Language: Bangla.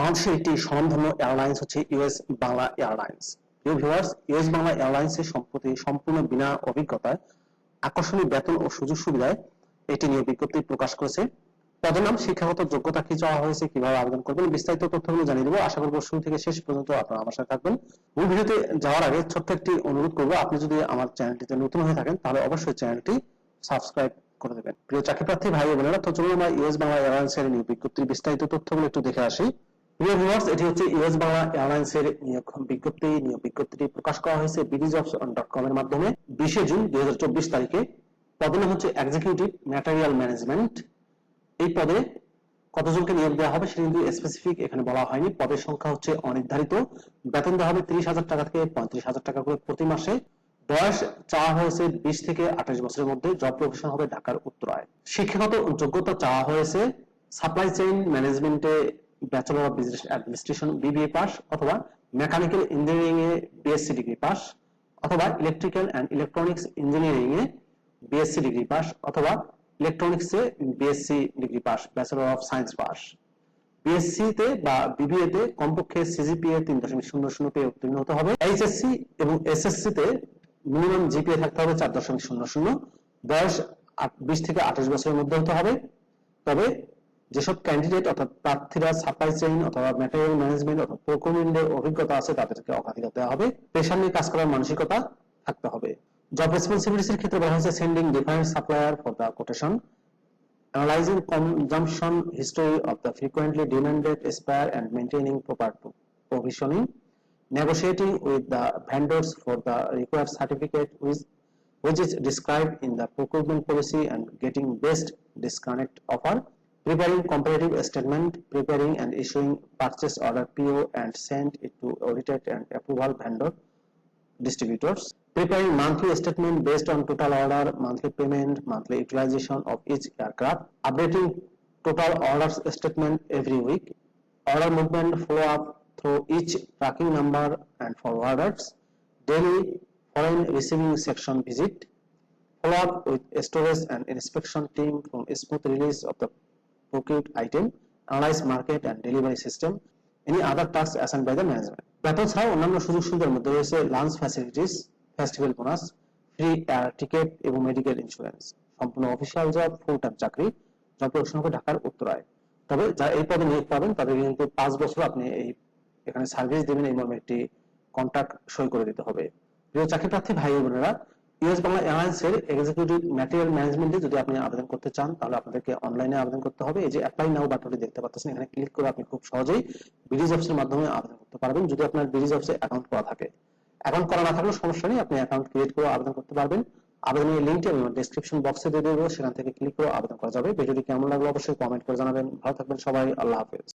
বাংলাদেশের একটি স্বনামধন্য এয়ারলাইন্স হচ্ছে ইউএস বাংলা এয়ারলাইন্স। প্রিয় ইউএস বাংলা এয়ারলাইন্সের সম্প্রতি সম্পূর্ণ বিনা অভিজ্ঞতায় আকর্ষণীয় বেতন ও সুযোগ সুবিধায় এটি নিয়ে বিজ্ঞপ্তি প্রকাশ করেছে। পদের নাম, শিক্ষাগত যোগ্যতা কি চাওয়া হয়েছে, কীভাবে আবেদন করবেন, বিস্তারিত তথ্যগুলো জানিয়ে দেবো। আশা করব শুরু থেকে শেষ পর্যন্ত আপনারা আমার সাথে থাকবেন। মূল ভিডিওতে যাওয়ার আগে ছোট্ট একটি অনুরোধ করব, আপনি যদি আমার চ্যানেলটিতে নতুন হয়ে থাকেন, তাহলে অবশ্যই চ্যানেলটি সাবস্ক্রাইব করে দেবেন। প্রিয় চাকরি প্রার্থী, ভাই বোনেরা, তো চলুন আমরা ইউএস বাংলা এয়ারলাইন্সের নিয়োগ বিজ্ঞপ্তির বিস্তারিত তথ্যগুলো একটু দেখে আসি। এটি হচ্ছে ইউএস বাংলা নিয়োগ বিজ্ঞপ্তি। নিয়োগ বিজ্ঞপ্তিটি প্রকাশ করা হয়েছে ডট কম এর মাধ্যমে বিশে জুন দুই তারিখে। হচ্ছে এক্সিকিউটিভ ম্যাটেরিয়াল ম্যানেজমেন্ট এই পদে কতজনকে নিয়োগ দেওয়া হবে কিন্তু স্পেসিফিক এখানে বলা হয়নি। পদের সংখ্যা হচ্ছে অনির্ধারিত। বেতন দেওয়া হবে ত্রিশ হাজার টাকা থেকে পঁয়ত্রিশ হাজার টাকা করে প্রতি মাসে। বয়স চাওয়া হয়েছে বিশ থেকে আঠাশ বছরের মধ্যে। জব প্রফেশন হবে ঢাকার উত্তরায়। শিক্ষাগত যোগ্যতা চাওয়া হয়েছে। সাপ্লাই চেইন ম্যানেজমেন্টে bachelor of business administration BBA pass অথবা মেকানিক্যাল ইঞ্জিনিয়ারিং এ বিএসসি ডিগ্রি পাস অথবা ইলেকট্রিক্যাল অ্যান্ড ইলেকট্রনিক্স ইঞ্জিনিয়ারিং এ বিএসসি ডিগ্রি পাস অথবা electronics A BSc degree pass bachelor of science pass BSc তে বা বিবিএ তে কমপক্ষে সিজিপিএ তিন দশমিক শূন্য শূন্য পেয়ে উত্তীর্ণ হতে হবে। এইচএসসি এবং এসএসসি তে মিনিমাম জিপিএ থাকতে হবে চার দশমিক শূন্য শূন্য। বয়স বিশ থেকে আঠাশ বছরের মধ্যে হতে হবে। তবে যেসব ক্যান্ডিডেট অর্থাৎ প্রার্থীরা সাপ্লাই চেইন অথবা ম্যাটেরিয়াল ম্যানেজমেন্ট অথবা প্রোকুরমেন্টের অভিজ্ঞতা আছে তাদেরকে অগ্রাধিকার দেওয়া হবে পেশা নিয়ে কাজ করার মানসিকতা থাকতে হবে জব রেসপন্সিবিলিটিস এর ক্ষেত্রে বলা হয়েছে sending different supplier for the quotation analyzing consumption history of the frequently demanded spare and maintaining proper provisioning, negotiating with the vendors for the required certificate which, which is described in the procurement policy and getting best disconnect offer, preparing comparative statement, preparing and issuing purchase order PO and send it to audited and approval vendor distributors, preparing monthly statement based on total order, monthly payment, monthly utilization of each aircraft, updating total orders statement every week, order movement follow up through each tracking number and forwarders, daily foreign receiving section visit, follow up with storage and inspection team from smooth release of the procured item, analyze market and delivery system, any other tasks assigned by the management. বেতন ছাড়াও অন্যান্য সুযোগ সুবিধার মধ্যে রয়েছে lunch facilities festival bonus free air ticket এবং মেডিকেল ইন্স্যুরেন্স সম্পূর্ণ অফিসিয়াল জব ফুল টাইম চাকরি জব হবে ঢাকার উত্তরায়। তবে যারা এই পদে নিয়োগ পাবেন তাদের কিন্তু পাঁচ বছর আপনি এই এখানে সার্ভিস দেবেন এই মর্মে একটি কন্ট্রাক্ট সই করে দিতে হবে। প্রিয় চাকরি প্রার্থী ভাই বোনেরা ইউএস বাংলা এয়ারলাইন্সের এক্সিকিউটিভ ম্যাটেরিয়াল ম্যানেজমেন্টে যদি আপনি আবেদন করতে চান, তাহলে আপনাদেরকে অনলাইনে আবেদন করতে হবে। এই যে অ্যাপ্লাই নাও বাটনটি দেখতে পাচ্ছেন, এখানে ক্লিক করে আপনি খুব সহজেই বিডি জবসের মাধ্যমে আবেদন করতে পারবেন, যদি আপনার বিডি জবসে অ্যাকাউন্ট করা থাকে। অ্যাকাউন্ট করা না থাকলেও সমস্যা নেই, আপনি অ্যাকাউন্ট ক্রিয়েট করে আবেদন করতে পারবেন। আবেদনের লিঙ্কটি আমি ডেসক্রিপশন বক্সে দিয়ে দেবো, সেখান থেকে ক্লিক করে আবেদন করা যাবে। ভিডিওটি কেমন লাগল অবশ্যই কমেন্ট করে জানাবেন। ভালো থাকবেন সবাই, আল্লাহ হাফেজ।